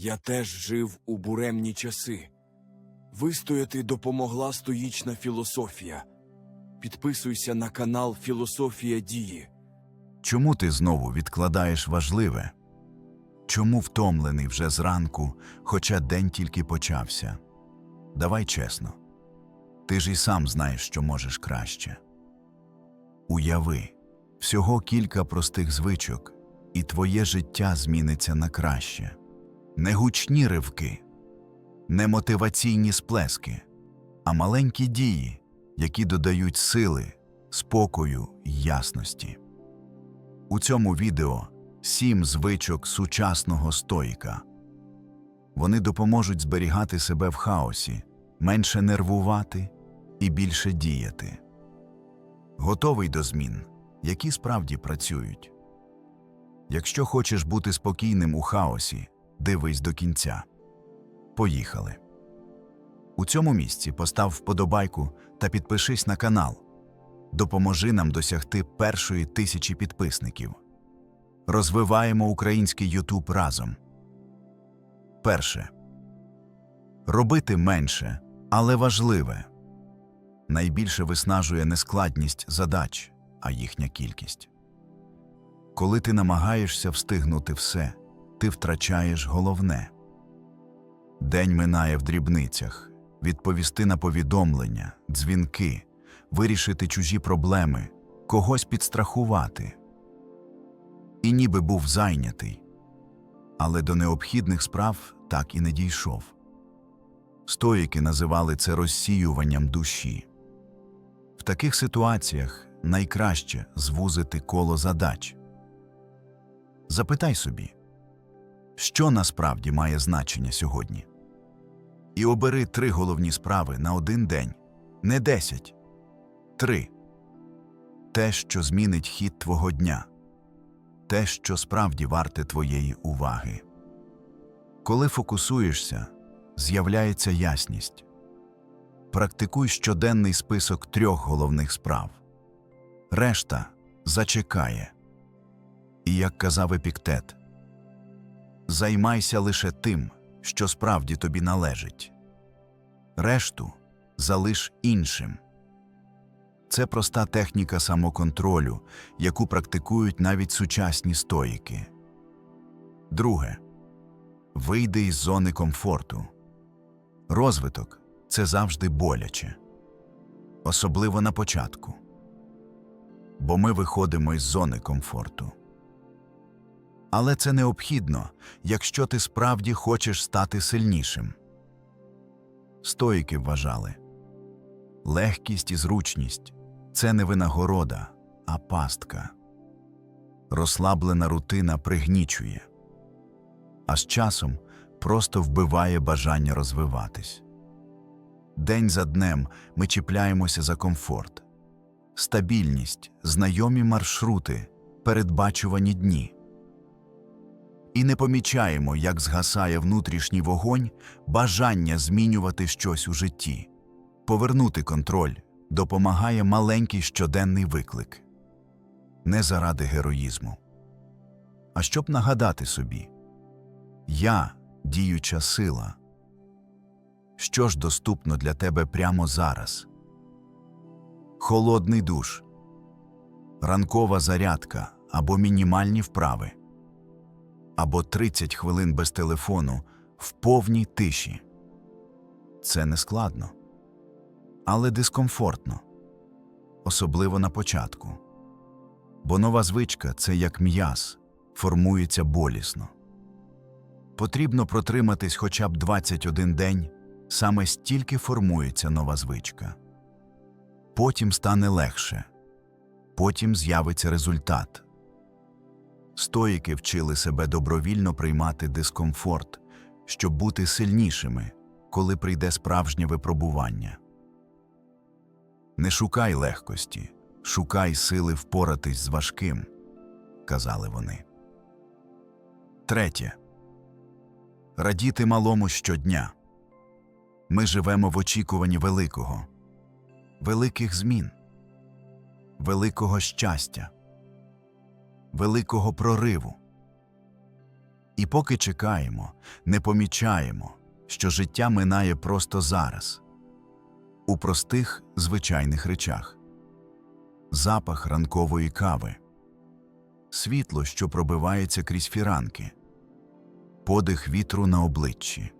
Я теж жив у буремні часи. Вистояти допомогла стоїчна філософія. Підписуйся на канал Філософія дії. Чому ти знову відкладаєш важливе? Чому втомлений вже зранку, хоча день тільки почався? Давай чесно. Ти ж і сам знаєш, що можеш краще. Уяви, всього кілька простих звичок, і твоє життя зміниться на краще. Не гучні ривки, не мотиваційні сплески, а маленькі дії, які додають сили, спокою й ясності. У цьому відео сім звичок сучасного стоїка. Вони допоможуть зберігати себе в хаосі, менше нервувати і більше діяти. Готовий до змін, які справді працюють. Якщо хочеш бути спокійним у хаосі, дивись до кінця. Поїхали. У цьому місці постав вподобайку та підпишись на канал. Допоможи нам досягти першої тисячі підписників. Розвиваємо український Ютуб разом. Перше. Робити менше, але важливе. Найбільше виснажує не складність задач, а їхня кількість. Коли ти намагаєшся встигнути все, ти втрачаєш головне. День минає в дрібницях відповісти на повідомлення, дзвінки, вирішити чужі проблеми, когось підстрахувати. І ніби був зайнятий, але до необхідних справ так і не дійшов. Стоїки називали це розсіюванням душі. В таких ситуаціях найкраще звузити коло задач. Запитай собі, що насправді має значення сьогодні. І обери три головні справи на один день, не десять. Три. Те, що змінить хід твого дня. Те, що справді варте твоєї уваги. Коли фокусуєшся, з'являється ясність. Практикуй щоденний список трьох головних справ. Решта зачекає. І як казав Епіктет, займайся лише тим, що справді тобі належить. Решту залиш іншим. Це проста техніка самоконтролю, яку практикують навіть сучасні стоїки. Друге. Вийди із зони комфорту. Розвиток це завжди боляче, особливо на початку. Бо ми виходимо із зони комфорту. Але це необхідно, якщо ти справді хочеш стати сильнішим. Стоїки вважали легкість і зручність це не винагорода, а пастка. Розслаблена рутина пригнічує, а з часом просто вбиває бажання розвиватись. День за днем ми чіпляємося за комфорт, стабільність, знайомі маршрути, передбачувані дні. І не помічаємо, як згасає внутрішній вогонь бажання змінювати щось у житті. Повернути контроль допомагає маленький щоденний виклик. Не заради героїзму, а щоб нагадати собі Я діюча сила. Що ж доступно для тебе прямо зараз? Холодний душ, ранкова зарядка або мінімальні вправи, або 30 хвилин без телефону в повній тиші. Це не складно, але дискомфортно, особливо на початку. Бо нова звичка це як м'яз, формується болісно. Потрібно протриматись хоча б 21 день, саме стільки формується нова звичка. Потім стане легше, потім з'явиться результат. Стоїки вчили себе добровільно приймати дискомфорт, щоб бути сильнішими, коли прийде справжнє випробування. Не шукай легкості, шукай сили впоратись з важким, казали вони. Третє. Радіти малому щодня. Ми живемо в очікуванні великого, великих змін, великого щастя, великого прориву. І поки чекаємо, не помічаємо, що життя минає просто зараз, у простих звичайних речах запах ранкової кави, світло, що пробивається крізь фіранки, подих вітру на обличчі.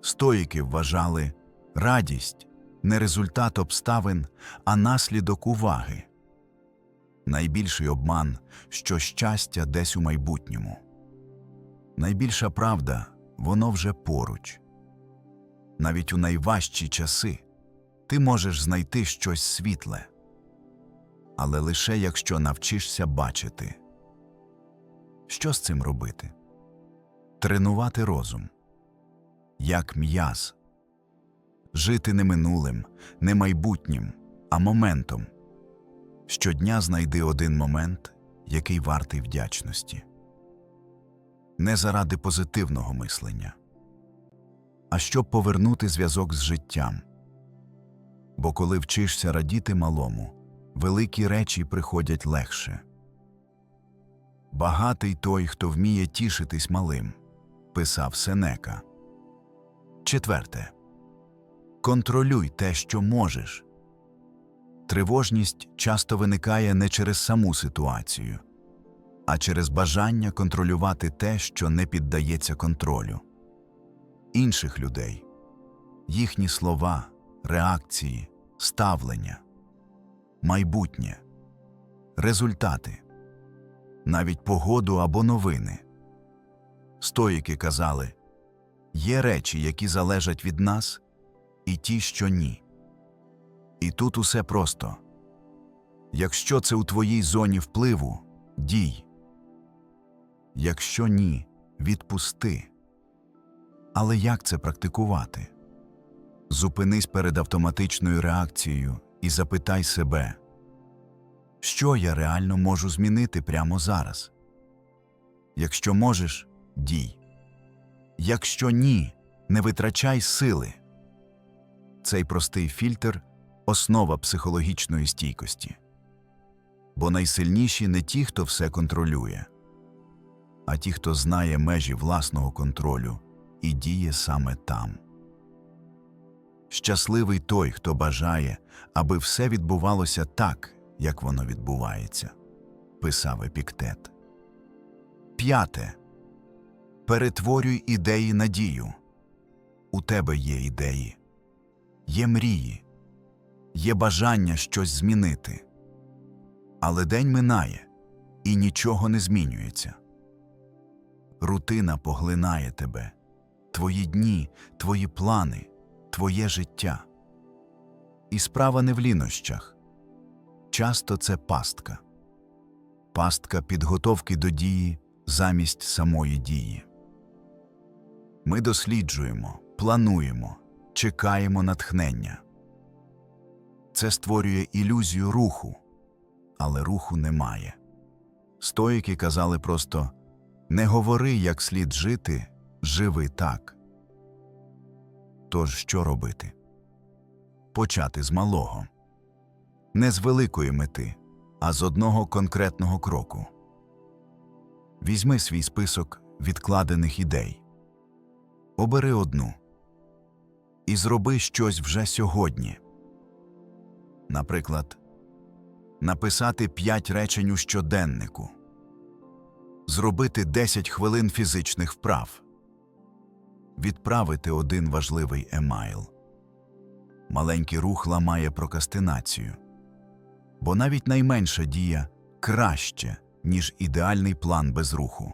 Стоїки вважали радість не результат обставин, а наслідок уваги. Найбільший обман, що щастя десь у майбутньому. Найбільша правда воно вже поруч. Навіть у найважчі часи ти можеш знайти щось світле, але лише якщо навчишся бачити. Що з цим робити? Тренувати розум як м'яз, жити не минулим, не майбутнім, а моментом. Щодня знайди один момент, який вартий вдячності. Не заради позитивного мислення, а щоб повернути зв'язок з життям. Бо коли вчишся радіти малому, великі речі приходять легше. Багатий той, хто вміє тішитись малим, писав Сенека. Четверте. Контролюй те, що можеш. Тривожність часто виникає не через саму ситуацію, а через бажання контролювати те, що не піддається контролю. Інших людей, їхні слова, реакції, ставлення, майбутнє, результати, навіть погоду або новини. Стоїки казали є речі, які залежать від нас, і ті, що ні. І тут усе просто. Якщо це у твоїй зоні впливу, дій. Якщо ні, відпусти. Але як це практикувати? Зупинись перед автоматичною реакцією і запитай себе, що я реально можу змінити прямо зараз? Якщо можеш, дій. Якщо ні, не витрачай сили. Цей простий фільтр основа психологічної стійкості. Бо найсильніші не ті, хто все контролює, а ті, хто знає межі власного контролю і діє саме там. Щасливий той, хто бажає, аби все відбувалося так, як воно відбувається, писав Епіктет. П'яте. Перетворюй ідеї на дію. У тебе є ідеї, є мрії, є бажання щось змінити. Але день минає, і нічого не змінюється. Рутина поглинає тебе, твої дні, твої плани, твоє життя. І справа не в лінощах. Часто це пастка, пастка підготовки до дії замість самої дії. Ми досліджуємо, плануємо, чекаємо натхнення. Це створює ілюзію руху, але руху немає. Стоїки казали просто не говори, як слід жити, живи так. Тож що робити? Почати з малого, не з великої мети, а з одного конкретного кроку. Візьми свій список відкладених ідей, обери одну і зроби щось вже сьогодні. Наприклад, написати 5 речень у щоденнику, зробити 10 хвилин фізичних вправ, відправити один важливий емайл. Маленький рух ламає прокастинацію, бо навіть найменша дія краще, ніж ідеальний план без руху.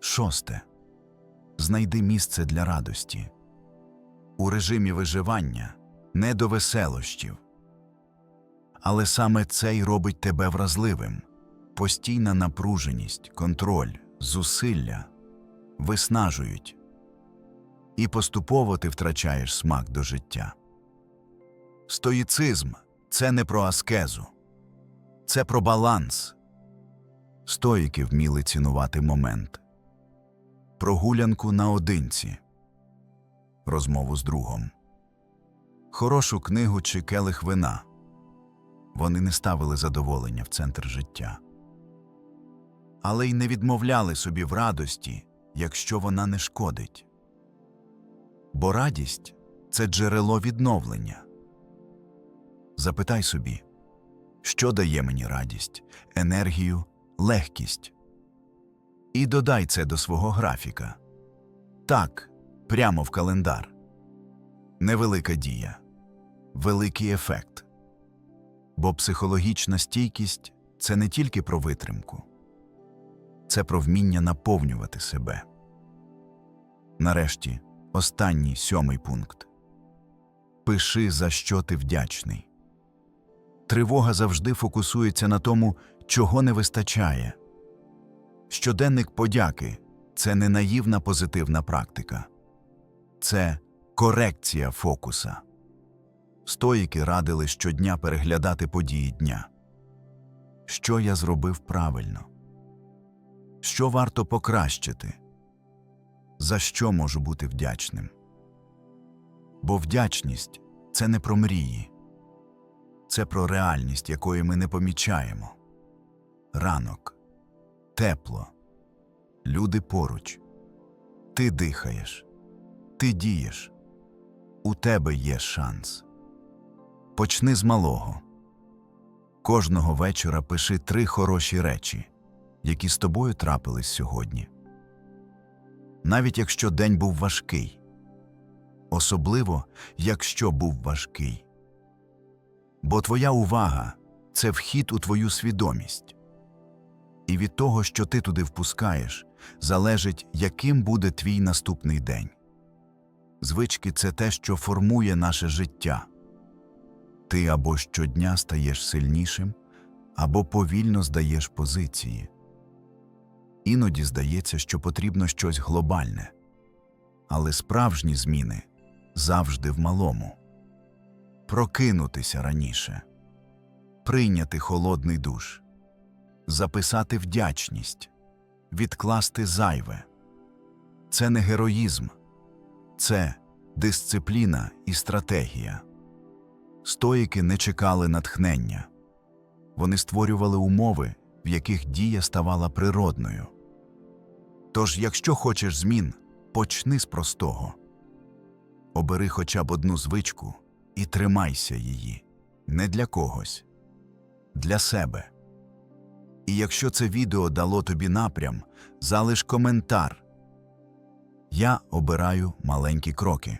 Шосте. Знайди місце для радості. У режимі виживання не до веселощів. Але саме це й робить тебе вразливим. Постійна напруженість, контроль, зусилля виснажують. І поступово ти втрачаєш смак до життя. Стоїцизм це не про аскезу, це про баланс. Стоїки вміли цінувати момент, прогулянку наодинці, розмову з другом, хорошу книгу чи келих вина. Вони не ставили задоволення в центр життя. але й не відмовляли собі в радості, якщо вона не шкодить. Бо радість це джерело відновлення. Запитай собі, що дає мені радість, енергію, легкість. І додай це до свого графіка. Так, прямо в календар. Невелика дія, великий ефект. Бо психологічна стійкість це не тільки про витримку, це про вміння наповнювати себе. Нарешті, останній сьомий пункт. Пиши, за що ти вдячний. Тривога завжди фокусується на тому, чого не вистачає. Щоденник подяки це не наївна позитивна практика, це корекція фокуса. Стоїки радили щодня переглядати події дня. Що я зробив правильно? Що варто покращити? За що можу бути вдячним? Бо вдячність це не про мрії, це про реальність, якої ми не помічаємо. Ранок, тепло, люди поруч. Ти дихаєш, ти дієш. У тебе є шанс. Почни з малого. Кожного вечора пиши три хороші речі, які з тобою трапились сьогодні. Навіть якщо день був важкий, особливо якщо був важкий. Бо твоя увага це вхід у твою свідомість. І від того, що ти туди впускаєш, залежить, яким буде твій наступний день. Звички це те, що формує наше життя. Ти або щодня стаєш сильнішим, або повільно здаєш позиції. Іноді здається, що потрібно щось глобальне, але справжні зміни завжди в малому. Прокинутися раніше, прийняти холодний душ, записати вдячність, відкласти зайве. Це не героїзм, це дисципліна і стратегія. Стоїки не чекали натхнення. Вони створювали умови, в яких дія ставала природною. Тож, якщо хочеш змін, почни з простого. Обери хоча б одну звичку і тримайся її не для когось, для себе. І якщо це відео дало тобі напрям, залиш коментар. Я обираю маленькі кроки.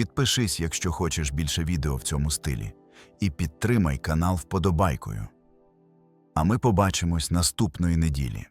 Підпишись, якщо хочеш більше відео в цьому стилі, і підтримай канал вподобайкою. А ми побачимось наступної неділі.